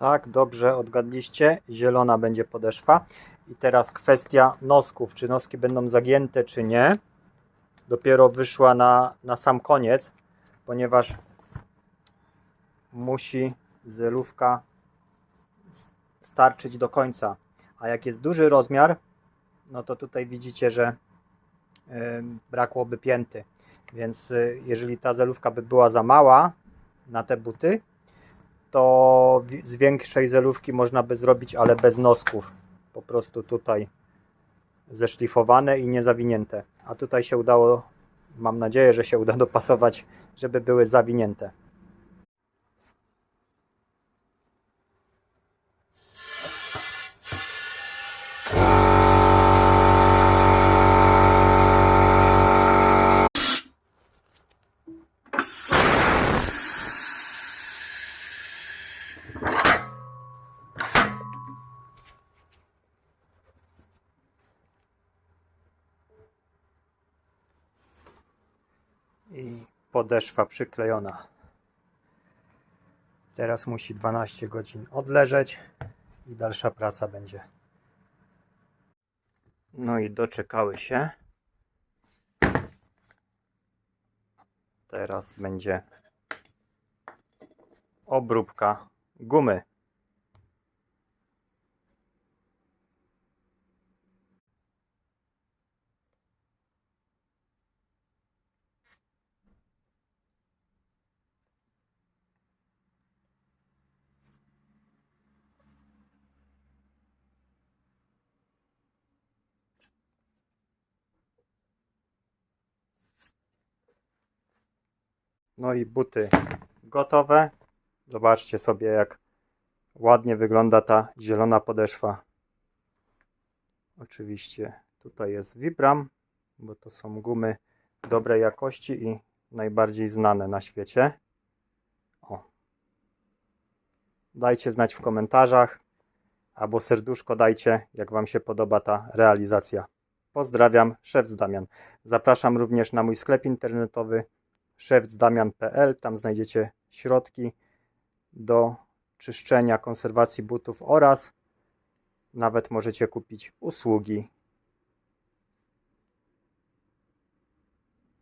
Tak, dobrze odgadliście. Zielona będzie podeszwa. I teraz kwestia nosków. Czy noski będą zagięte, czy nie. Dopiero wyszła na, na sam koniec, ponieważ musi zelówka starczyć do końca. A jak jest duży rozmiar, no to tutaj widzicie, że brakłoby pięty. Więc y, jeżeli ta zelówka by była za mała na te buty, to z większej zelówki można by zrobić, ale bez nosków. Po prostu tutaj zeszlifowane i niezawinięte. A tutaj się udało, mam nadzieję, że się uda dopasować, żeby były zawinięte. Podeszwa przyklejona. Teraz musi 12 godzin odleżeć i dalsza praca będzie. No i doczekały się. Teraz będzie obróbka gumy. No i buty gotowe. Zobaczcie sobie, jak ładnie wygląda ta zielona podeszwa. Oczywiście tutaj jest Vibram, bo to są gumy dobrej jakości i najbardziej znane na świecie. O. Dajcie znać w komentarzach albo serduszko dajcie, jak Wam się podoba ta realizacja. Pozdrawiam, szef Damian. Zapraszam również na mój sklep internetowy szewcdamian.pl. Tam znajdziecie środki do czyszczenia, konserwacji butów oraz nawet możecie kupić usługi